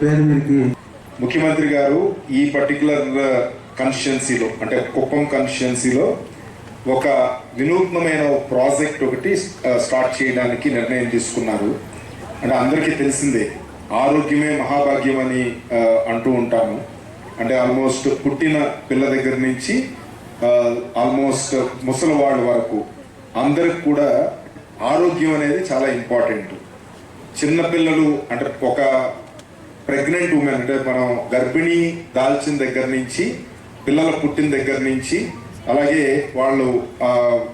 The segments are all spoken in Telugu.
పేరు మీదకి. ముఖ్యమంత్రి గారు ఈ పర్టికులర్ కాన్స్టిట్యున్సీలో uh, అంటే కుప్పం కాన్స్టిట్యున్సీలో ఒక వినూత్నమైన ప్రాజెక్ట్ ఒకటి uh, స్టార్ట్ చేయడానికి నిర్ణయం తీసుకున్నారు. అంటే అందరికీ తెలిసిందే ఆరోగ్యమే మహాభాగ్యం అని uh, అంటూ ఉంటాము. అంటే ఆల్మోస్ట్ పుట్టిన పిల్ల దగ్గర నుంచి ఆల్మోస్ట్ ముసలి వాళ్ళ వరకు అందరికి కూడా ఆరోగ్యం అనేది చాలా ఇంపార్టెంట్ చిన్నపిల్లలు అంటే ఒక ప్రెగ్నెంట్ ఉమెన్ అంటే మనం గర్భిణీ దాల్చిన దగ్గర నుంచి పిల్లల పుట్టిన దగ్గర నుంచి అలాగే వాళ్ళు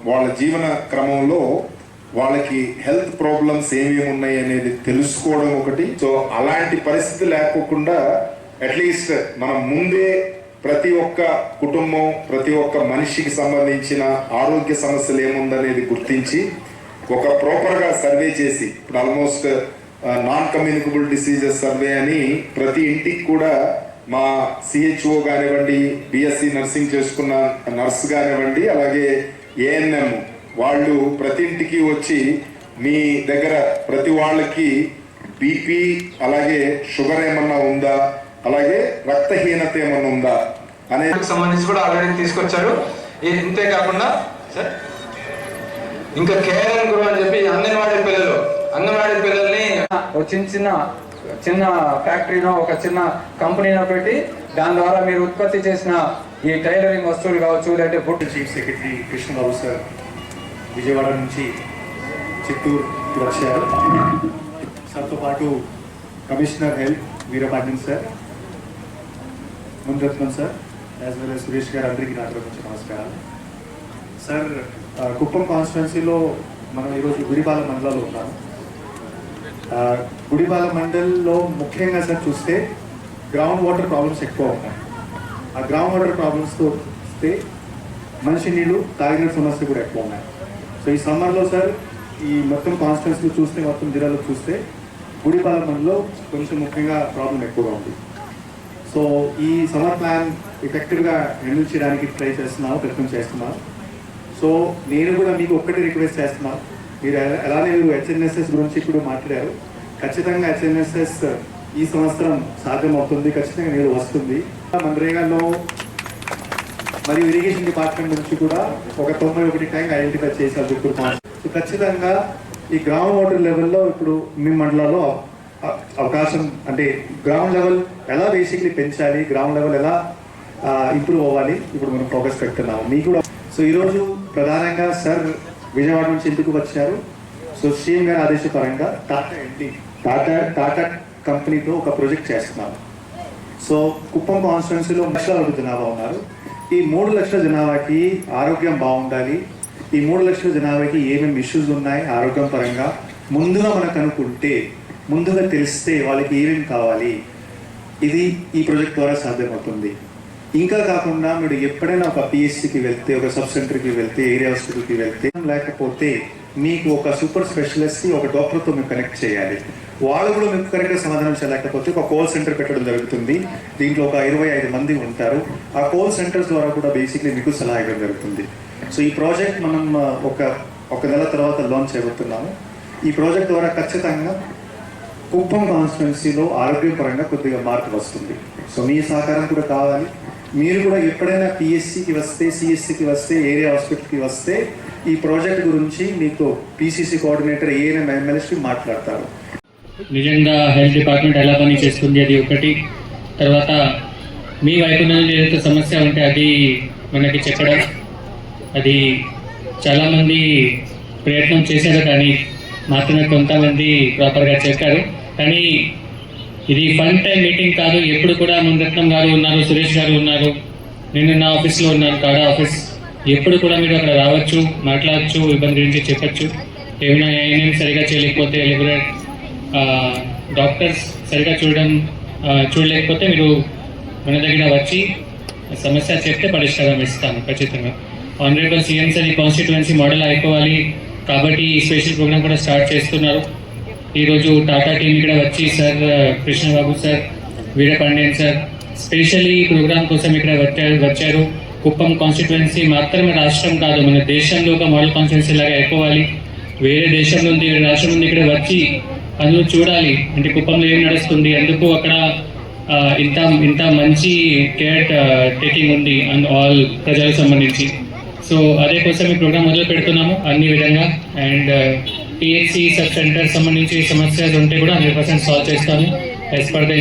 వాళ్ళ జీవన క్రమంలో వాళ్ళకి హెల్త్ ప్రాబ్లమ్స్ ఏమేమి ఉన్నాయి అనేది తెలుసుకోవడం ఒకటి. సో అలాంటి పరిస్థితి లేకోకుండా అట్లీస్ట్ మనం ముందే ప్రతి ఒక్క కుటుంబం ప్రతి ఒక్క మనిషికి సంబంధించిన ఆరోగ్య సమస్యలు ఏముందనేది గుర్తించి ఒక ప్రాపర్గా సర్వే చేసి ఇప్పుడు almost non communicable diseases survey అని ప్రతి ఇంటికి కూడా మా సిహెచ్ఓ కానివ్వండి బిఎస్సి నర్సింగ్ చేసుకున్న నర్స్ కానివ్వండి అలాగే ఏఎన్ఎం వాళ్ళు ప్రతి ఇంటికి వచ్చి మీ దగ్గర ప్రతి వాళ్ళకి బీపీ అలాగే షుగర్ ఏమన్నా ఉందా అలాగే రక్తహీనత ఏమన్నా ఉందా అనే సంబంధించి కూడా ఆల్రెడీ తీసుకొచ్చారు. ఇంతే కాకుండా సార్ ఇంకా కేర్ గురువు అని చెప్పి అంగన్వాడీ పిల్లలు అంగన్వాడీ పిల్లల్ని ఒక చిన్న చిన్న చిన్న ఫ్యాక్టరీనో ఒక చిన్న కంపెనీనో పెట్టి దాని ద్వారా మీరు ఉత్పత్తి చేసిన ఈ టైలరింగ్ వస్తువులు కావచ్చు లేదంటే boot chief secretary Krishnababu sir Vijayawada నుంచి చిత్తూరు వచ్చారు. సార్తో పాటు commissioner health Veerapandian sir Munirathnam sir as well Suresh garu అందరికీ నా నుంచి నమస్కారాలు. సార్ కుప్పం కాన్స్టిట్యున్సీలో మనం ఈరోజు గుడిపాల మండలంలో ఉన్నాము. గుడిబాల మండల్లో ముఖ్యంగా సార్ చూస్తే గ్రౌండ్ వాటర్ ప్రాబ్లమ్స్ ఎక్కువ ఉన్నాయి. ఆ గ్రౌండ్ వాటర్ ప్రాబ్లమ్స్తో వస్తే మనిషి నీళ్ళు తాగిన సమస్య కూడా ఎక్కువ ఉన్నాయి. సో ఈ సమ్మర్లో సార్ ఈ మొత్తం కాన్స్టిట్యున్సీలో చూస్తే మొత్తం జిల్లాలో చూస్తే గుడిపాల మండలో కొంచెం ముఖ్యంగా ప్రాబ్లం ఎక్కువగా ఉంది. సో ఈ సమ్మర్ ప్లాన్ ఎఫెక్టివ్గా హ్యాండిల్ చేయడానికి ట్రై చేస్తున్నాము ప్రయత్నం చేస్తున్నాము సో నేను కూడా మీకు ఒక్కటి రిక్వెస్ట్ చేస్తున్నాను మీరు ఎలా- మీరు హెచ్ఎన్ఎస్ఎస్ గురించి ఇప్పుడు మాట్లాడారు. ఖచ్చితంగా హెచ్ఎన్ఎస్ఎస్ ఈ సంవత్సరం సాధ్యం అవుతుంది ఖచ్చితంగా నీరు వస్తుంది. మన్రేగాలో మరియు ఇరిగేషన్ డిపార్ట్మెంట్ నుంచి కూడా ఒక తొంభై ఒకటి ట్యాంక్ ఐడెంటిఫై చేశారు ఇప్పుడు సో ఖచ్చితంగా ఈ గ్రౌండ్ వాటర్ లెవెల్లో ఇప్పుడు మీ మండలాల్లో అవకాశం అంటే గ్రౌండ్ లెవెల్ ఎలా బేసిక్లీ పెంచాలి గ్రౌండ్ లెవెల్ ఎలా ఇంప్రూవ్ అవ్వాలి ఇప్పుడు మనం ఫోకస్ పెడుతున్నాము. మీకు కూడా సో ఈరోజు ప్రధానంగా సార్ విజయవాడ నుంచి ఎందుకు వచ్చారు సో సీఎం గారి ఆదేశపరంగా టాటా ఎల్టీ టాటా టాటా కంపెనీతో ఒక ప్రాజెక్ట్ చేస్తున్నారు సో కుప్పం కాన్స్టిట్యున్సీలో లక్షల వరకు జనాభా ఉన్నారు. ఈ మూడు లక్షల జనాభాకి ఆరోగ్యం బాగుండాలి. ఈ మూడు లక్షల జనాభాకి ఏమేమి ఇష్యూస్ ఉన్నాయి ఆరోగ్యం పరంగా? ముందుగా మనకు అనుకుంటే ముందుగా తెలిస్తే వాళ్ళకి ఏమేమి కావాలి? ఇది ఈ ప్రాజెక్ట్ ద్వారా సాధ్యమవుతుంది. ఇంకా కాకుండా మీరు ఎప్పుడైనా ఒక పిహెచ్సికి వెళ్తే ఒక సబ్ సెంటర్కి వెళ్తే ఏరియా హాస్పిటల్కి వెళ్తే లేకపోతే మీకు ఒక సూపర్ స్పెషలిస్ట్ ఒక డాక్టర్తో మేము కనెక్ట్ చేయాలి. వాళ్ళు కూడా మీకు కరెక్ట్గా సమాధానం చేయలేకపోతే ఒక కాల్ సెంటర్ పెట్టడం జరుగుతుంది. దీంట్లో ఒక ఇరవై ఐదు మంది ఉంటారు. ఆ కాల్ సెంటర్స్ ద్వారా కూడా బేసిక్లీ మీకు సలహా ఇవ్వడం జరుగుతుంది. సో ఈ ప్రాజెక్ట్ మనం ఒక ఒక నెల తర్వాత లాంచ్ అయిపోతున్నాము. ఈ ప్రాజెక్ట్ ద్వారా ఖచ్చితంగా కుప్పం కాన్స్టిట్యున్సీలో ఆరోగ్యపరంగా కొద్దిగా మార్పు వస్తుంది. సో మీ సహకారం కూడా కావాలి. మీరు కూడా ఎప్పుడైనా పిఎస్సికి వస్తే సిఎస్సికి వస్తే ఏరియా హాస్పిటల్కి వస్తే ఈ ప్రాజెక్ట్ గురించి మీతో పిసిసి కోఆర్డినేటర్ ఏఎన్ఎం ఎమ్మెల్యేస్కి మాట్లాడతారు. నిజంగా హెల్త్ డిపార్ట్మెంట్ ఎలా పని చేస్తుంది అది ఒకటి. తర్వాత మీ వైపు నుండి ఏదైతే సమస్య ఉంటే అది మనకి చెప్పడం. అది చాలామంది ప్రయత్నం చేశారు కానీ మాత్రమే కొంతమంది ప్రాపర్గా చెప్పారు కానీ ఇది ఫన్ టైం మీటింగ్ కాదు. ఎప్పుడు కూడా మునరత్నం గారు ఉన్నారు సురేష్ గారు ఉన్నారు. నేను నా ఆఫీస్లో ఉన్నాను కాడా ఆఫీస్. ఎప్పుడు కూడా మీరు అక్కడ రావచ్చు మాట్లాడచ్చు ఇబ్బంది గురించి చెప్పచ్చు. ఏమైనా ఏమేమి సరిగా చేయలేకపోతే లేకపోతే డాక్టర్స్ సరిగా చూడడం చూడలేకపోతే మీరు మన దగ్గర వచ్చి సమస్య చెప్తే పరిష్కారం ఇస్తాను ఖచ్చితంగా. ఆనరేబుల్ సీఎం సార్ ఈ కాన్స్టిట్యువెన్సీ మోడల్ అయిపోవాలి. కాబట్టి ఈ స్పెషల్ ప్రోగ్రామ్ కూడా స్టార్ట్ చేస్తున్నారు. ఈరోజు టాటా టీం ఇక్కడ వచ్చి sir Krishnababu sir Veerapandian sir specially ఈ ప్రోగ్రాం కోసం ఇక్కడ వచ్చారు. కుప్పం కాన్స్టిట్యువెన్సీ మాత్రమే రాష్ట్రం కాదు మన దేశంలో ఒక మోడల్ కాన్స్టిట్యువెన్సీ లాగా అయిపోవాలి. వేరే దేశం నుండి రాష్ట్రం నుండి ఇక్కడ వచ్చి అందులో చూడాలి. అంటే కుప్పంలో ఏం నడుస్తుంది ఎందుకు అక్కడ ఇంత ఇంత మంచి కేర్ టేకింగ్ ఉంది అండ్ ఆల్ ప్రజలకు సంబంధించి. సో అదే కోసం ఈ ప్రోగ్రామ్ మొదలు పెడుతున్నాము అన్ని విధంగా. అండ్ పిఎస్సి సబ్ సెంటర్ సంబంధించి సమస్యలు ఉంటే కూడా హండ్రెడ్ పర్సెంట్ సాల్వ్ చేస్తాను. As per the